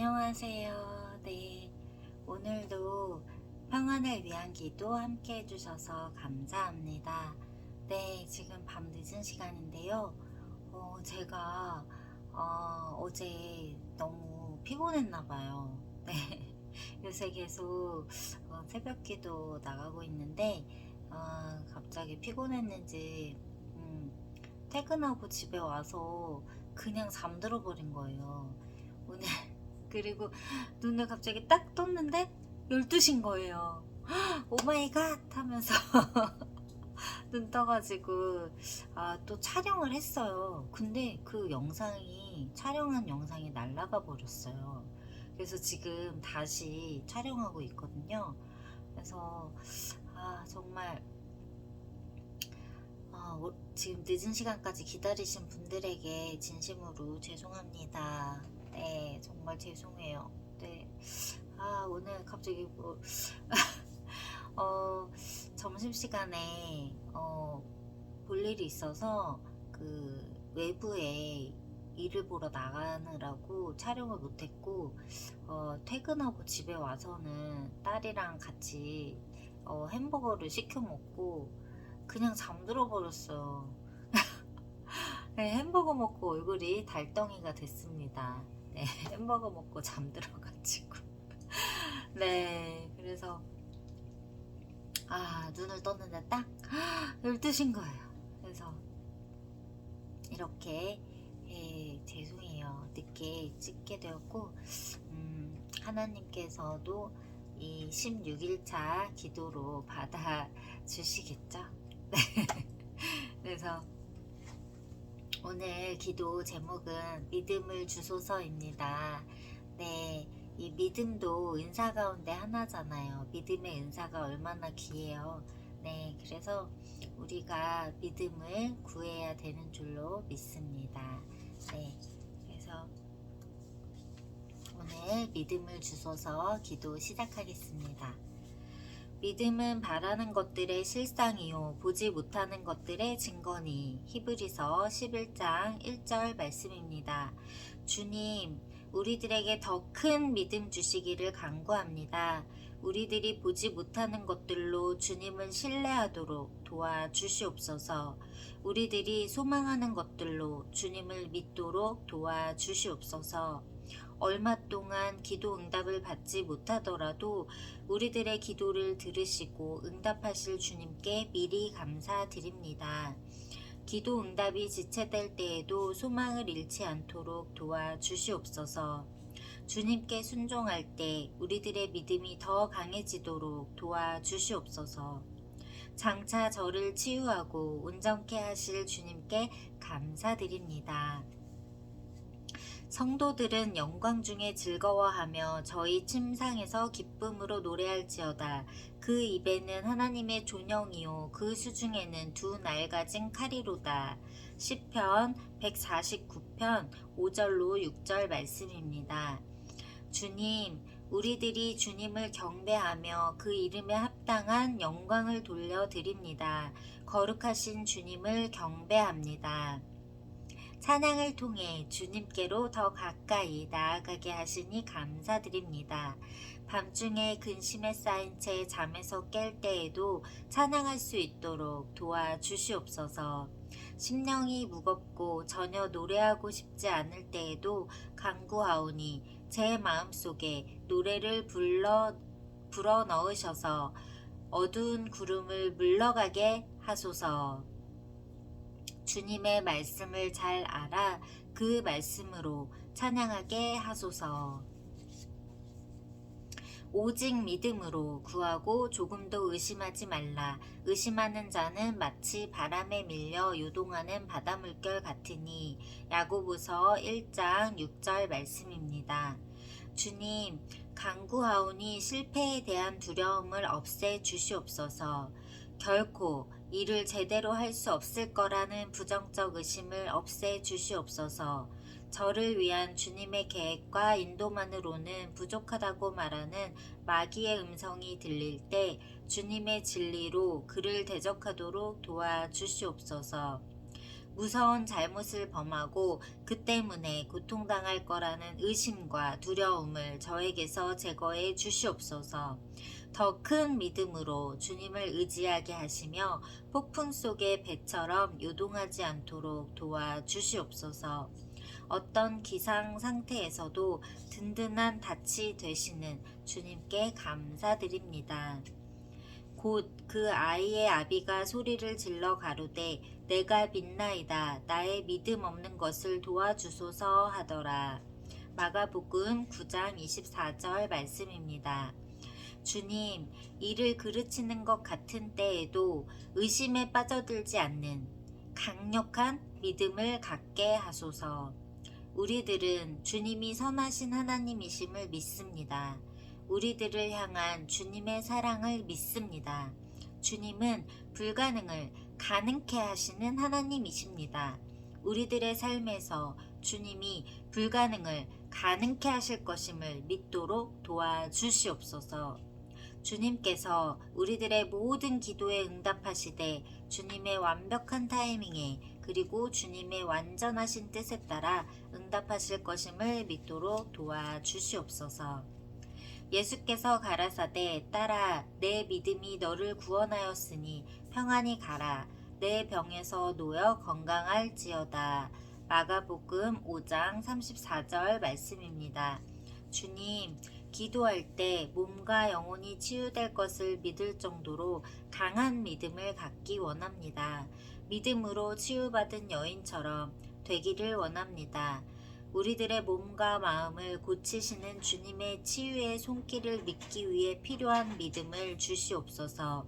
안녕하세요. 네. 오늘도 평안을 위한 기도 함께 해주셔서 감사합니다. 네, 지금 밤 늦은 시간인데요. 어, 제가, 어, 제 너무 피곤했나봐요. 네. 요새 계속 어, 새벽 기도 나가고 있는데, 아, 갑자기 피곤했는지, 음, 퇴근하고 집에 와서 그냥 잠들어 버린 거예요. 오늘 그리고 눈을 갑자기 딱 떴는데 12시인 거예요. 오마이갓 하면서 눈 떠가지고 아, 또 촬영을 했어요. 근데 그 영상이 촬영한 영상이 날라가 버렸어요. 그래서 지금 다시 촬영하고 있거든요. 그래서 아 정말 아, 오- 지금 늦은 시간까지 기다리신 분들에게 진심으로 죄송합니다. 네, 정말 죄송해요. 네. 아, 오늘 갑자기 뭐, 어, 점심시간에, 어, 볼 일이 있어서, 그, 외부에 일을 보러 나가느라고 촬영을 못했고, 어, 퇴근하고 집에 와서는 딸이랑 같이, 어, 햄버거를 시켜 먹고, 그냥 잠들어 버렸어요. 네, 햄버거 먹고 얼굴이 달덩이가 됐습니다. 네, 햄버거 먹고 잠들어가지고. 네, 그래서, 아, 눈을 떴는데 딱 12시인 거예요. 그래서, 이렇게, 예, 죄송해요. 늦게 찍게 되었고, 음, 하나님께서도 이 16일차 기도로 받아주시겠죠? 네. 그래서, 오늘 기도 제목은 믿음을 주소서입니다. 네, 이 믿음도 은사 가운데 하나잖아요. 믿음의 은사가 얼마나 귀해요. 네, 그래서 우리가 믿음을 구해야 되는 줄로 믿습니다. 네, 그래서 오늘 믿음을 주소서 기도 시작하겠습니다. 믿음은 바라는 것들의 실상이요 보지 못하는 것들의 증거니 히브리서 11장 1절 말씀입니다. 주님, 우리들에게 더 큰 믿음 주시기를 간구합니다. 우리들이 보지 못하는 것들로 주님을 신뢰하도록 도와 주시옵소서. 우리들이 소망하는 것들로 주님을 믿도록 도와 주시옵소서. 얼마 동안 기도 응답을 받지 못하더라도 우리들의 기도를 들으시고 응답하실 주님께 미리 감사드립니다. 기도 응답이 지체될 때에도 소망을 잃지 않도록 도와주시옵소서. 주님께 순종할 때 우리들의 믿음이 더 강해지도록 도와주시옵소서. 장차 저를 치유하고 온전케 하실 주님께 감사드립니다. 성도들은 영광 중에 즐거워하며 저희 침상에서 기쁨으로 노래할지어다. 그 입에는 하나님의 존영이요 그 수중에는 두 날 가진 칼이로다. 시편 149편 5절로 6절 말씀입니다. 주님, 우리들이 주님을 경배하며 그 이름에 합당한 영광을 돌려드립니다. 거룩하신 주님을 경배합니다. 찬양을 통해 주님께로 더 가까이 나아가게 하시니 감사드립니다. 밤중에 근심에 쌓인 채 잠에서 깰 때에도 찬양할 수 있도록 도와주시옵소서. 심령이 무겁고 전혀 노래하고 싶지 않을 때에도 강구하오니 제 마음속에 노래를 불러 불어 넣으셔서 어두운 구름을 물러가게 하소서. 주님의 말씀을 잘 알아 그 말씀으로 찬양하게 하소서. 오직 믿음으로 구하고 조금도 의심하지 말라. 의심하는 자는 마치 바람에 밀려 요동하는 바닷물결 같으니 야고보서 1장 6절 말씀입니다. 주님, 강구하오니 실패에 대한 두려움을 없애 주시옵소서. 결코 일을 제대로 할 수 없을 거라는 부정적 의심을 없애 주시옵소서. 저를 위한 주님의 계획과 인도만으로는 부족하다고 말하는 마귀의 음성이 들릴 때 주님의 진리로 그를 대적하도록 도와 주시옵소서. 무서운 잘못을 범하고 그 때문에 고통당할 거라는 의심과 두려움을 저에게서 제거해 주시옵소서. 더 큰 믿음으로 주님을 의지하게 하시며 폭풍 속의 배처럼 요동하지 않도록 도와 주시옵소서. 어떤 기상 상태에서도 든든한 닻이 되시는 주님께 감사드립니다. 곧 그 아이의 아비가 소리를 질러 가로되 내가 믿나이다 나의 믿음 없는 것을 도와주소서 하더라. 마가복음 9장 24절 말씀입니다. 주님, 이를 그르치는 것 같은 때에도 의심에 빠져들지 않는 강력한 믿음을 갖게 하소서. 우리들은 주님이 선하신 하나님이심을 믿습니다. 우리들을 향한 주님의 사랑을 믿습니다. 주님은 불가능을 가능케 하시는 하나님이십니다. 우리들의 삶에서 주님이 불가능을 가능케 하실 것임을 믿도록 도와주시옵소서. 주님께서 우리들의 모든 기도에 응답하시되 주님의 완벽한 타이밍에 그리고 주님의 완전하신 뜻에 따라 응답하실 것임을 믿도록 도와주시옵소서. 예수께서 가라사대 따라 내 믿음이 너를 구원하였으니 평안히 가라 내 병에서 놓여 건강할지어다. 마가복음 5장 34절 말씀입니다. 주님, 기도할 때 몸과 영혼이 치유될 것을 믿을 정도로 강한 믿음을 갖기 원합니다. 믿음으로 치유받은 여인처럼 되기를 원합니다. 우리들의 몸과 마음을 고치시는 주님의 치유의 손길을 믿기 위해 필요한 믿음을 주시옵소서.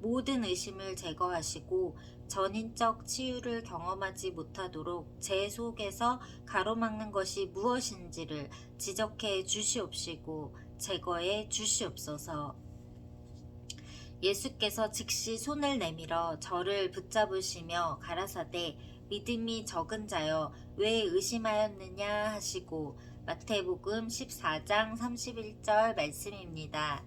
모든 의심을 제거하시고 전인적 치유를 경험하지 못하도록 제 속에서 가로막는 것이 무엇인지를 지적해 주시옵시고 제거해 주시옵소서. 예수께서 즉시 손을 내밀어 저를 붙잡으시며 가라사대 믿음이 적은 자여 왜 의심하였느냐 하시고 마태복음 14장 31절 말씀입니다.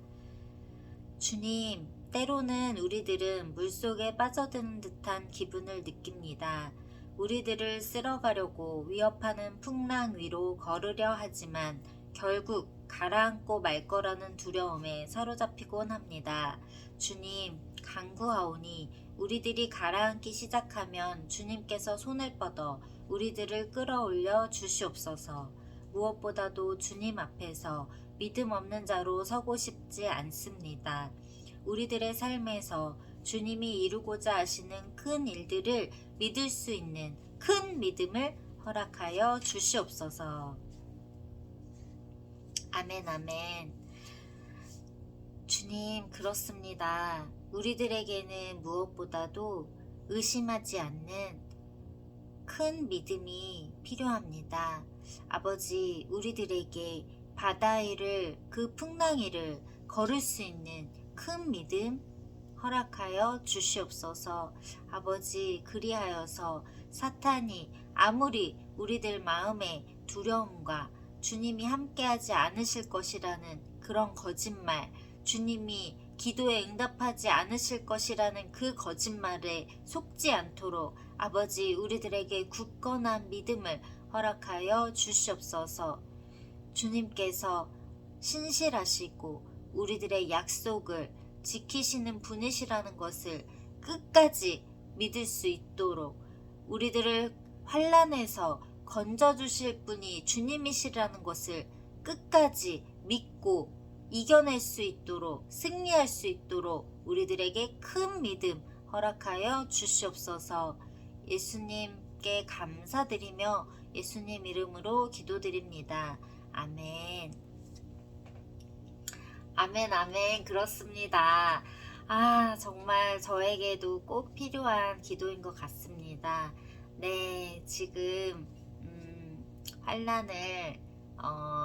주님, 때로는 우리들은 물속에 빠져드는 듯한 기분을 느낍니다. 우리들을 쓸어가려고 위협하는 풍랑 위로 걸으려 하지만 결국 가라앉고 말 거라는 두려움에 사로잡히곤 합니다. 주님, 강구하오니 우리들이 가라앉기 시작하면 주님께서 손을 뻗어 우리들을 끌어올려 주시옵소서. 무엇보다도 주님 앞에서 믿음 없는 자로 서고 싶지 않습니다. 우리들의 삶에서 주님이 이루고자 하시는 큰 일들을 믿을 수 있는 큰 믿음을 허락하여 주시옵소서. 아멘, 아멘. 주님, 그렇습니다. 우리들에게는 무엇보다도 의심하지 않는 큰 믿음이 필요합니다. 아버지, 우리들에게 바다 위를 그 풍랑 위를 걸을 수 있는 큰 믿음 허락하여 주시옵소서. 아버지, 그리하여서 사탄이 아무리 우리들 마음에 두려움과 주님이 함께하지 않으실 것이라는 그런 거짓말, 주님이 기도에 응답하지 않으실 것이라는 그 거짓말에 속지 않도록 아버지 우리들에게 굳건한 믿음을 허락하여 주시옵소서. 주님께서 신실하시고 우리들의 약속을 지키시는 분이시라는 것을 끝까지 믿을 수 있도록 우리들을 환란에서 건져 주실 분이 주님이시라는 것을 끝까지 믿고 이겨낼 수 있도록 승리할 수 있도록 우리들에게 큰 믿음 허락하여 주시옵소서. 예수님께 감사드리며 예수님 이름으로 기도드립니다. 아멘. 아멘, 아멘. 그렇습니다. 아, 정말 저에게도 꼭 필요한 기도인 것 같습니다. 네, 지금, 음, 환란을, 어,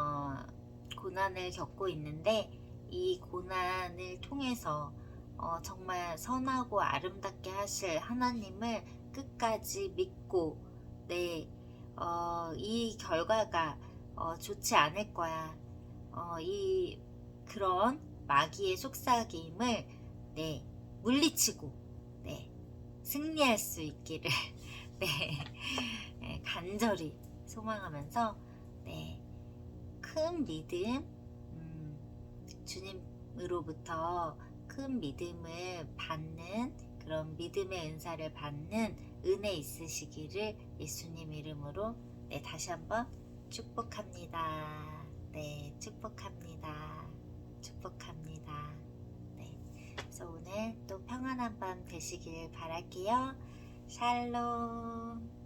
고난을 겪고 있는데, 이 고난을 통해서, 어, 정말 선하고 아름답게 하실 하나님을 끝까지 믿고, 네, 어, 이 결과가, 어, 좋지 않을 거야. 어, 이 그런 마귀의 속삭임을 네, 물리치고 네, 승리할 수 있기를 네, 네, 간절히 소망하면서 네, 큰 믿음, 음, 주님으로부터 큰 믿음을 받는 그런 믿음의 은사를 받는 은혜 있으시기를 예수님 이름으로 네, 다시 한번 축복합니다. 네, 축복합니다. 축복합니다. 네, 그래서 오늘 또 평안한 밤 되시길 바랄게요. 샬롬.